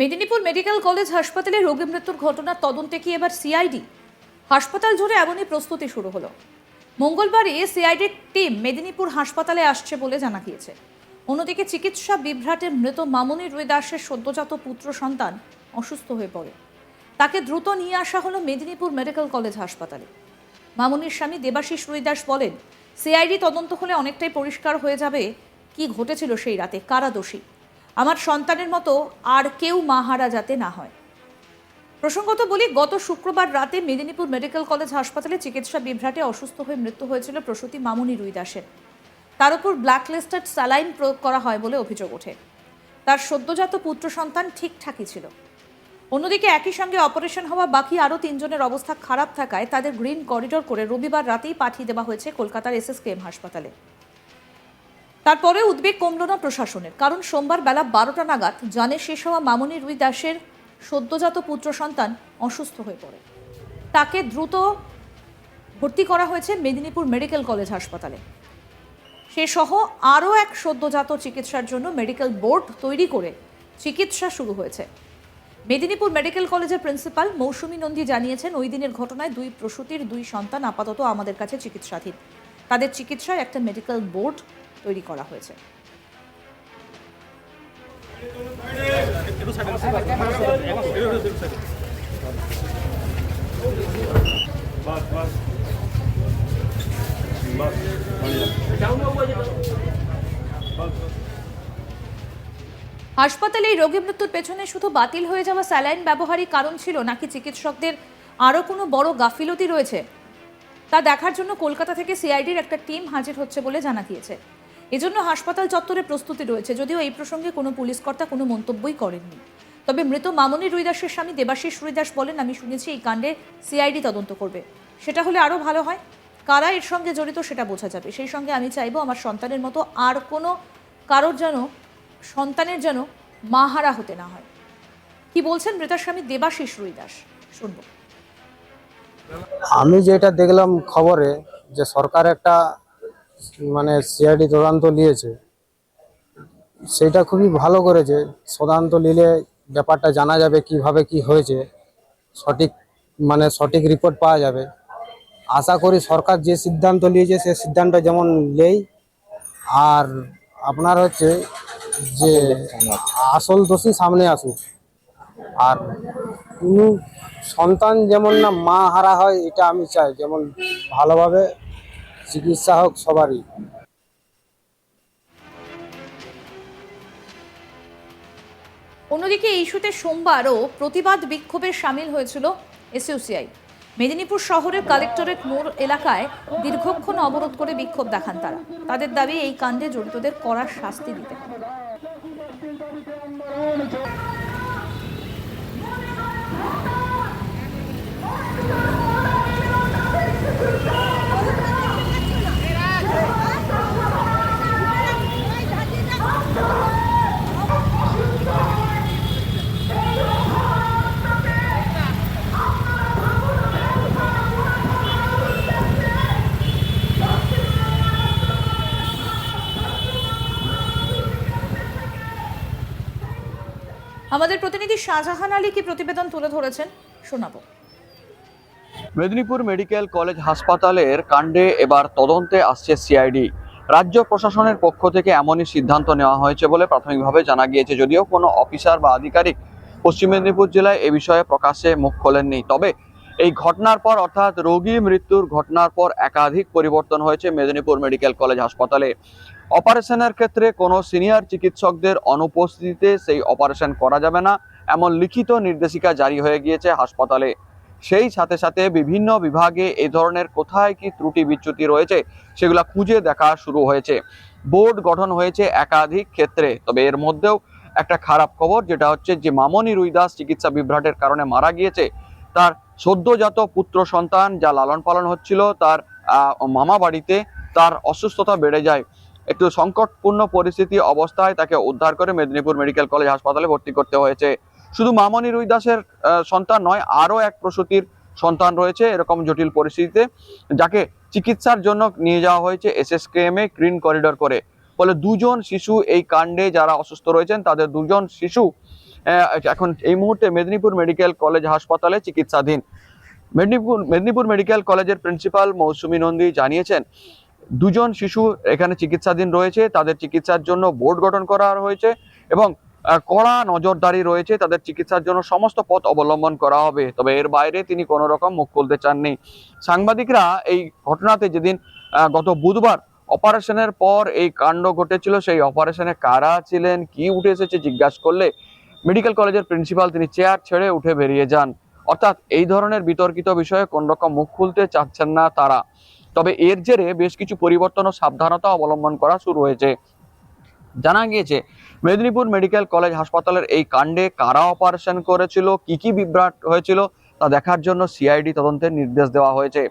Medinipur medical college হাসপাতালে রোগী মৃত্যুর ঘটনার তদন্তে কি এবার সিআইডি? হাসপাতাল জুড়ে এমনই প্রস্তুতি শুরু হলো। মঙ্গলবারই সিআইডির টিম মেদিনীপুর হাসপাতালে আসছে বলে জানা গিয়েছে। অন্যদিকে চিকিৎসা বিভ্রাটে মৃত মামনি রুই দাসের সদ্যজাত পুত্র সন্তান অসুস্থ হয়ে পড়ে। তাকে দ্রুত নিয়ে আসা হলো মেদিনীপুর মেডিকেল কলেজ হাসপাতালে। মামনির স্বামী দেবাশিস রুইদাস বলেন, সিআইডি তদন্ত হলে অনেকটাই পরিষ্কার হয়ে যাবে। কি ঘটেছিল সেই রাতে? কারা দোষী? আমার সন্তানের মতো আর কেউ মাহারা যাতে না হয়। প্রসঙ্গত বলি, গত শুক্রবার রাতে মেদিনীপুর মেডিকেল কলেজ হাসপাতালে চিকিৎসা বিভ্রাটে অসুস্থ হয়ে মৃত্যু হয়েছিল প্রসূতি মামুনি রুই দাসের। তার উপর ব্ল্যাকলিস্টেড স্যালাইন প্রয়োগ করা হয় বলে অভিযোগ ওঠে। তার সদ্যজাত পুত্র সন্তান ঠিকঠাকই ছিল। অন্যদিকে একই সঙ্গে অপারেশন হওয়া বাকি আরও তিনজনের অবস্থা খারাপ থাকায় তাদের গ্রিন করিডোর করে রবিবার রাতেই পাঠিয়ে দেওয়া হয়েছে কলকাতার এসএসকেএম হাসপাতালে। তারপরে উদ্বেগ কমল না প্রশাসনের। কারণ সোমবার বেলা বারোটা নাগাদ জানে শেষ হওয়া মামনি রুই দাসের সদ্যজাত পুত্র সন্তান অসুস্থ হয়ে পড়ে। তাকে দ্রুত ভর্তি করা হয়েছে মেদিনীপুর মেডিকেল কলেজ হাসপাতালে। সে সহ আরও এক সদ্যজাত চিকিৎসার জন্য মেডিকেল বোর্ড তৈরি করে চিকিৎসা শুরু হয়েছে। মেদিনীপুর মেডিকেল কলেজের প্রিন্সিপাল মৌসুমী নন্দী জানিয়েছেন, ওই দিনের ঘটনায় দুই প্রসূতির দুই সন্তান আপাতত আমাদের কাছে চিকিৎসাধীন। তাদের চিকিৎসায় একটা মেডিকেল বোর্ড তৈরি করা হয়েছে। হাসপাতালে রোগী মৃত্যুর পেছনে শুধু বাতিল হয়ে যাওয়া স্যালাইন ব্যবহারই কারণ ছিল, নাকি চিকিৎসকদের আরও কোনো বড় গাফিলতি রয়েছে? তা দেখার জন্য কলকাতা থেকে সিআইডির একটা টিম হাজির হচ্ছে বলে জানা গিয়েছে। এজন্য হাসপাতাল চত্বরে প্রস্তুতি রয়েছে। যদিও এই প্রসঙ্গে কোনো পুলিশ কর্তা কোনো মন্তব্যই করেননি। তবে মৃত মামনি রুইদাসের স্বামী দেবাশিস রুইদাস বলেন, আমি শুনেছি এই কাণ্ডে সিআইডি তদন্ত করবে। সেটা হলে আরও ভালো হয়। কারা এর সঙ্গে জড়িত সেটা বোঝা যাবে। সেই সঙ্গে আমি চাইব আমার সন্তানের মতো আর কোনো কারোর যেন, সন্তানের যেন মাহারা হতে না হয়। কি বলছেন মৃতার স্বামী দেবাশিস রুইদাস? শুনব। আমি যেটা দেখলাম খবরে, যে সরকার একটা মানে সিআইডি তদন্ত নিয়েছে। সেটা খুবই ভালো করেছে। তদন্ত নিলে ব্যাপারটা জানা যাবে কীভাবে কি হয়েছে। সঠিক মানে সঠিক রিপোর্ট পাওয়া যাবে। আশা করি সরকার যে সিদ্ধান্ত নিয়েছে, সে সিদ্ধান্ত যেমন নেই। আর আপনার হচ্ছে যে আসল দোষী সামনে আসুক। আর সন্তান যেমন না মা হারা হয়, এটা আমি চাই। যেমন ভালোভাবে চিকিৎসা হোক সবারই। অন্যদিকে ইস্যুতে সোমবারও প্রতিবাদ বিক্ষোভে সামিল হয়েছিল এসইউসিআই। মেদিনীপুর শহরের কালেক্টরেট মোড় এলাকায় দীর্ঘক্ষণ অবরোধ করে বিক্ষোভ দেখান তারা। তাদের দাবি, এই কাণ্ডে জড়িতদের কড়া শাস্তি দিতে হবে। আমাদের প্রতিনিধি শাহজাহান আলী কি প্রতিবেদন তুলে ধরেছেন? শোনাবো। মেদিনীপুর মেডিকেল কলেজ হাসপাতালের কাণ্ডে এবার তদন্তে আসছে সিআইডি। রাজ্য প্রশাসনের পক্ষ থেকে এমনই সিদ্ধান্ত নেওয়া হয়েছে বলে প্রাথমিকভাবে জানা গিয়েছে, যদিও কোনো অফিসার বা আধিকারিক পশ্চিম মেদিনীপুর জেলায় এ বিষয়ে প্রকাশ্যে মুখ খোলেননি। তবে এই ঘটনার পর, অর্থাৎ রোগী মৃত্যুর ঘটনার পর একাধিক পরিবর্তন হয়েছে মেদিনীপুর মেডিকেল কলেজ হাসপাতালে। অপারেশনের ক্ষেত্রে কোনো সিনিয়র চিকিৎসকদের অনুপস্থিতিতে সেই অপারেশন করা যাবে না, এমন লিখিত নির্দেশিকা জারি হয়ে গিয়েছে হাসপাতালে। সেই সাথে সাথে বিভিন্ন বিভাগে এ ধরনের কোথায় কি ত্রুটি বিচ্যুতি রয়েছে সেগুলো খুঁজে দেখা শুরু হয়েছে। বোর্ড গঠন হয়েছে একাধিক ক্ষেত্রে, তবে এর মধ্যেও একটা খারাপ খবর যেটা হচ্ছে যে মামনি রুইদাস চিকিৎসা বিভ্রাটের কারণে মারা গিয়েছে। তার সদ্যজাত পুত্র সন্তান যা লালন পালন হচ্ছিল, তার মামা বাড়িতে তার অসুস্থতা বেড়ে যায়। একটু সংকটপূর্ণ পরিস্থিতি অবস্থায় তাকে উদ্ধার করে মেদিনীপুর মেডিকেল কলেজ হাসপাতালে ভর্তি করতে হয়েছে। শুধু মামনি রুই দাসের সন্তান নয়, আরও এক প্রসূতির সন্তান রয়েছে এরকম জটিল পরিস্থিতিতে, যাকে চিকিৎসার জন্য নিয়ে যাওয়া হয়েছে এসএসকেএম এ গ্রিন করিডোর করে। ফলে দুজন শিশু এই কাণ্ডে যারা অসুস্থ রয়েছেন, তাদের দুজন শিশু এখন এই মুহূর্তে মেদিনীপুর মেডিকেল কলেজ হাসপাতালে চিকিৎসাধীন। মেদিনীপুর মেদিনীপুর মেডিকেল কলেজের প্রিন্সিপাল মৌসুমী নন্দী জানিয়েছেন দুজন শিশু এখানে চিকিৎসাধীন রয়েছে, তাদের চিকিৎসার জন্য বোর্ড গঠন করা হয়েছে এবং কড়া নজরদারি রয়েছে, তাদের চিকিৎসার জন্য সমস্ত পথ অবলম্বন করা হবে। তবে এর বাইরে তিনি কোনো রকম মুখ খুলতে চাননি। সাংবাদিকরা এই ঘটনাতে যেদিন গত বুধবার অপারেশনের পর এই কাণ্ড ঘটেছিল, সেই অপারেশনে কারা ছিলেন, কি উঠে এসেছে জিজ্ঞাসা করলে মেডিকেল কলেজের প্রিন্সিপাল তিনি চেয়ার ছেড়ে উঠে বেরিয়ে যান। অর্থাৎ এই ধরনের বিতর্কিত বিষয়ে কোন রকম মুখ খুলতে চাচ্ছেন না তারা। তবে এর জেরে বেশ কিছু পরিবর্তন ও সাবধানতা অবলম্বন করা শুরু হয়েছে। জানা গিয়েছে, মেদিনীপুর মেডিকেল কলেজ হাসপাতালের এই কাণ্ডে কারা অপারেশন করেছিল, কি কি বিভ্রাট হয়েছিল, তা দেখার জন্য সিআইডি তদন্তের নির্দেশ দেওয়া হয়েছে।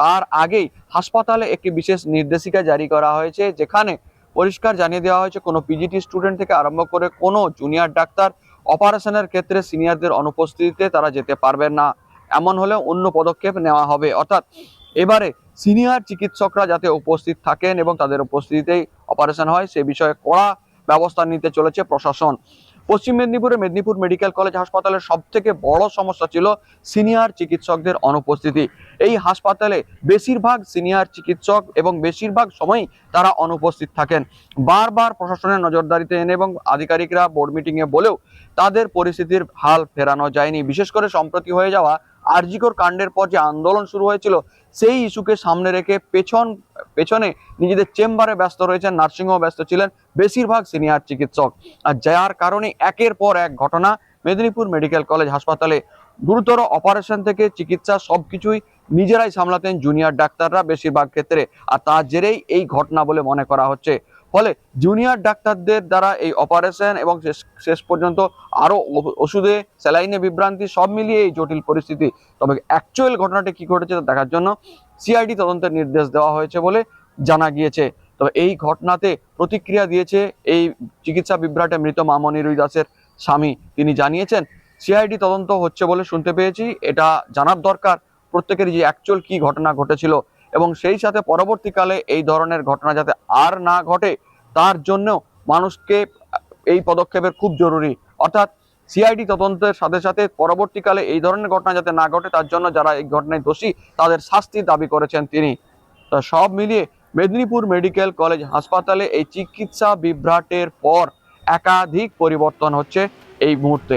তার আগেই হাসপাতালে একটি বিশেষ নির্দেশিকা জারি করা হয়েছে, যেখানে পরিষ্কার জানিয়ে দেওয়া হয়েছে, কোনো পিজিটি স্টুডেন্ট থেকে আরম্ভ করে কোনো জুনিয়র ডাক্তার অপারেশনের ক্ষেত্রে সিনিয়রদের অনুপস্থিতিতে তারা যেতে পারবেন না। এমন হলে অন্য পদক্ষেপ নেওয়া হবে। অর্থাৎ এবারে সিনিয়র চিকিৎসকরা যাতে উপস্থিত থাকেন এবং তাদের উপস্থিতিতেই অপারেশন হয়, সে বিষয়ে কড়া ব্যবস্থা নিতে চলেছে প্রশাসন। পশ্চিম মেদিনীপুরে মেদিনীপুর মেডিকেল কলেজ হাসপাতালের সব থেকে বড় সমস্যা ছিল সিনিয়র চিকিৎসকদের অনুপস্থিতি। এই হাসপাতালে বেশিরভাগ সিনিয়র চিকিৎসক এবং বেশিরভাগ সময়ই তারা অনুপস্থিত থাকেন। বারবার প্রশাসনের নজরদারিতে এনে এবং আধিকারিকরা বোর্ড মিটিংয়ে বলেও তাদের পরিস্থিতির হাল ফেরানো যায়নি। বিশেষ করে সম্প্রতি হয়ে যাওয়া আরজিকর কাণ্ডের পর যে আন্দোলন শুরু হয়েছিল, সেই ইস্যুকে সামনে রেখে পেছন, পেছনে নিজেদের চেম্বারে ব্যস্ত রয়েছেন, নার্সিংহোমে ব্যস্ত ছিলেন বেশিরভাগ সিনিয়র চিকিৎসক। আর যার কারণে একের পর এক ঘটনা মেদিনীপুর মেডিকেল কলেজ হাসপাতালে গুরুতর অপারেশন থেকে চিকিৎসা সবকিছুই নিজেরাই সামলাতেন জুনিয়র ডাক্তাররা বেশিরভাগ ক্ষেত্রে। আর তার জেরেই এই ঘটনা বলে মনে করা হচ্ছে। ফলে জুনিয়র ডাক্তারদের দ্বারা এই অপারেশন এবং শেষ শেষ পর্যন্ত আরও ও- ওষুধে স্যালাইনে বিভ্রান্তি সব মিলিয়ে এই জটিল পরিস্থিতি। তবে অ্যাকচুয়াল ঘটনাটি কি ঘটেছে তা দেখার জন্য সিআইডি তদন্তের নির্দেশ দেওয়া হয়েছে বলে জানা গিয়েছে। তবে এই ঘটনাতে প্রতিক্রিয়া দিয়েছে এই চিকিৎসা বিভ্রাটে মৃত মামনি রুই দাসের স্বামী। তিনি জানিয়েছেন সিআইডি তদন্ত হচ্ছে বলে শুনতে পেয়েছি। এটা জানার দরকার প্রত্যেকেরই যে অ্যাকচুয়াল কি ঘটনা ঘটেছিল। এবং সেই সাথে পরবর্তীকালে এই ধরনের ঘটনা যাতে আর না ঘটে, তার জন্য মানুষকে এই পদক্ষেপের খুব জরুরি। অর্থাৎ সিআইডি তদন্তের সাথে সাথে পরবর্তীকালে এই ধরনের ঘটনা যাতে না ঘটে, তার জন্য যারা এই ঘটনায় দোষী, তাদের শাস্তির দাবি করেছেন তিনি। তো সব মিলিয়ে মেদিনীপুর মেডিকেল কলেজ হাসপাতালে এই চিকিৎসা বিভ্রাটের পর একাধিক পরিবর্তন হচ্ছে এই মুহূর্তে।